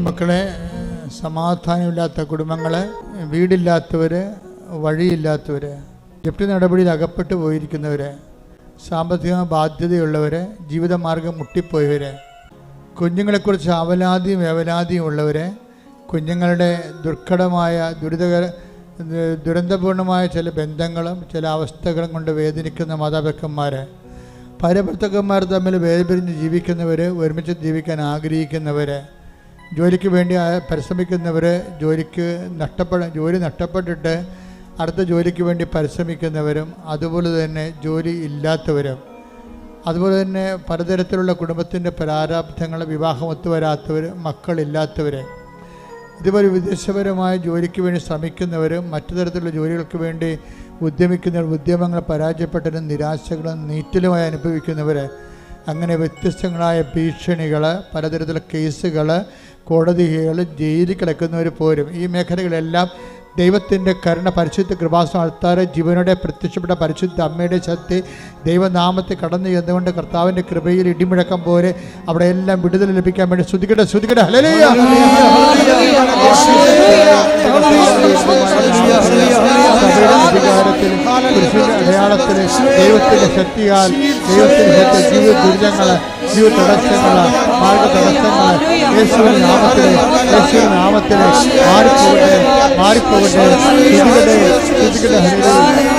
മക്കളെ സമാധാനമില്ലാത്ത കുടുംബങ്ങൾ വീടില്ലാത്തവർ വഴിയില്ലാത്തവർ ജപ്തി നടപടിയിൽ അകപ്പെട്ടു പോയിരിക്കുന്നവർ സാമ്പത്തിക ബാധ്യതയുള്ളവർ ജീവിതമാർഗം മുട്ടിപ്പോയവർ കുഞ്ഞുങ്ങളെക്കുറിച്ച് അവലാതിയും വേവലാതിയും ഉള്ളവർ കുഞ്ഞുങ്ങളുടെ ദുർഘടമായ ദുരിതകര ദുരന്തപൂർണമായ ചില ബന്ധങ്ങളും ചില അവസ്ഥകളും കൊണ്ട് വേദനിക്കുന്ന മാതാപിതാക്കന്മാർ ഭാര്യഭർത്തക്കന്മാർ തമ്മിൽ വേർപിരിഞ്ഞ് ജീവിക്കുന്നവർ ഒരുമിച്ച് ജീവിക്കാൻ ആഗ്രഹിക്കുന്നവർ ജോലിക്ക് വേണ്ടി പരിശ്രമിക്കുന്നവർ ജോലിക്ക് നഷ്ടപ്പെട ജോലി നഷ്ടപ്പെട്ടിട്ട് അടുത്ത ജോലിക്ക് വേണ്ടി പരിശ്രമിക്കുന്നവരും അതുപോലെ തന്നെ ജോലി ഇല്ലാത്തവരും അതുപോലെ തന്നെ പലതരത്തിലുള്ള കുടുംബത്തിന്റെ പ്രാരാബ്ധങ്ങൾ വിവാഹം ഒത്തുവരാത്തവർ മക്കളില്ലാത്തവർ ഇതുപോലെ വിദേശപരമായ ജോലിക്ക് വേണ്ടി ശ്രമിക്കുന്നവരും മറ്റു തരത്തിലുള്ള ജോലികൾക്ക് വേണ്ടി ഉദ്യമിക്കുന്ന ഉദ്യമങ്ങൾ പരാജയപ്പെട്ടതിനും നിരാശകളും നീറ്റലുമായി അനുഭവിക്കുന്നവർ അങ്ങനെ വ്യത്യസ്തങ്ങളായ ഭീഷണികൾ പലതരത്തിലുള്ള കേസുകൾ കോടതികൾ ജയിലിൽ കിടക്കുന്നവർ പോരും. ഈ മേഖലകളെല്ലാം ദൈവത്തിന്റെ കരുണ പരിശുദ്ധ കൃപാസം അൾത്താര ജീവനോടെ പ്രത്യക്ഷപ്പെട്ട പരിശുദ്ധ അമ്മയുടെ ശക്തി ദൈവനാമത്തെ കടന്നു ചെന്നുകൊണ്ട് കർത്താവിന്റെ കൃപയിൽ ഇടിമുഴക്കം പോലെ അവിടെ എല്ലാം വിടുതൽ ലഭിക്കാൻ വേണ്ടി ശ്രുതികട ശ്രുതികട അധികാരത്തിൽ അടയാളത്തിൽ ദൈവത്തിന്റെ ശക്തിയാൽ ദൈവത്തിന്റെ ശക്തി ജീവിത ദുരിതങ്ങൾ ஜீவ தடஸ்தங்களா மார்க்க தடஸ்தங்களா இயேசுவின் நாமத்திலே இயேசுவின் நாமத்திலே மாறிப்போகட்டே மாறிப்போகட்டே இதுகளே